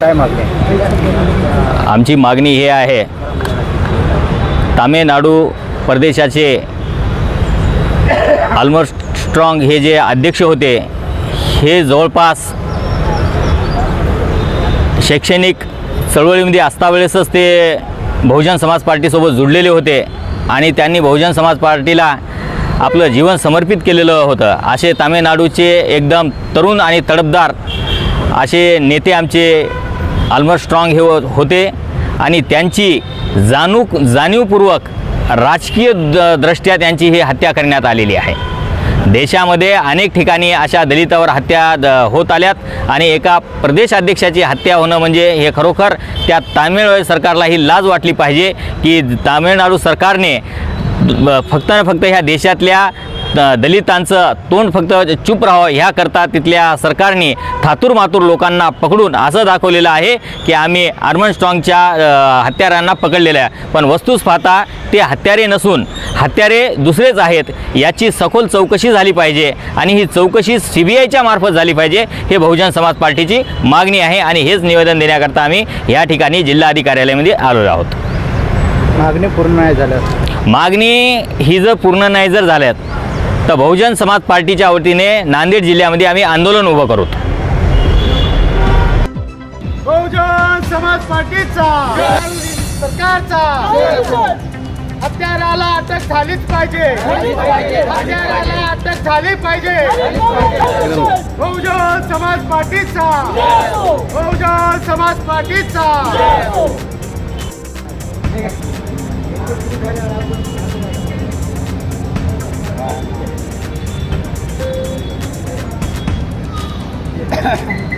काय मागणी आमची मागणी हे आहे तामिळनाडू प्रदेशाचे ऑलमोस्ट स्ट्रॉंग हे जे अध्यक्ष होते हे जवळपास शैक्षणिक चळवळीमध्ये असतावेळेसच ते बहुजन समाज पार्टीसोबत जुडलेले होते आणि त्यांनी बहुजन समाज पार्टीला आपलं जीवन समर्पित केलेलं होतं. असे तामिळनाडूचे एकदम तरुण आणि तडफदार असे नेते आमचे अल्मर स्ट्रॉंग हे हो- होते आणि त्यांची जाणूक जाणीवपूर्वक राजकीय द दृष्ट्या त्यांची ही हत्या करण्यात आलेली आहे. देशामध्ये अनेक ठिकाणी अशा दलितावर हत्या द होत आल्यात आणि एका प्रदेशाध्यक्षाची हत्या होणं म्हणजे हे खरोखर त्या तामिळ सरकारला ही लाज वाटली पाहिजे की तामिळनाडू सरकारने फक्त फक्त ह्या देशातल्या दलितांचं तोंड फक्त चूप राहावं ह्याकरता तिथल्या सरकारने थातूर मातूर लोकांना पकडून असं दाखवलेलं आहे की आम्ही आर्मन स्ट्रॉंगच्या हत्यारांना पकडलेलं आहे. पण वस्तूस पाहता ते हत्यारे नसून हत्यारे दुसरेच आहेत. याची सखोल चौकशी झाली पाहिजे आणि ही चौकशी सी बी आयच्या मार्फत झाली पाहिजे हे बहुजन समाज पार्टीची मागणी आहे आणि हेच निवेदन देण्याकरता आम्ही या ठिकाणी जिल्हाधिकारी कार्यालयामध्ये आलो आहोत. मागणी पूर्ण नाही झालं मागणी ही जर पूर्ण नाही जर झाल्यात तर बहुजन समाज पार्टीच्या वतीने नांदेड जिल्ह्यामध्ये आम्ही आंदोलन उभं करू. बहुजन समाज पार्टीचा सरकारचा हत्याराला अटक झालीच पाहिजे. हत्याराला अटक झाली पाहिजे. बहुजन समाज पार्टीचा बहुजन समाज पार्टीचा. Yeah.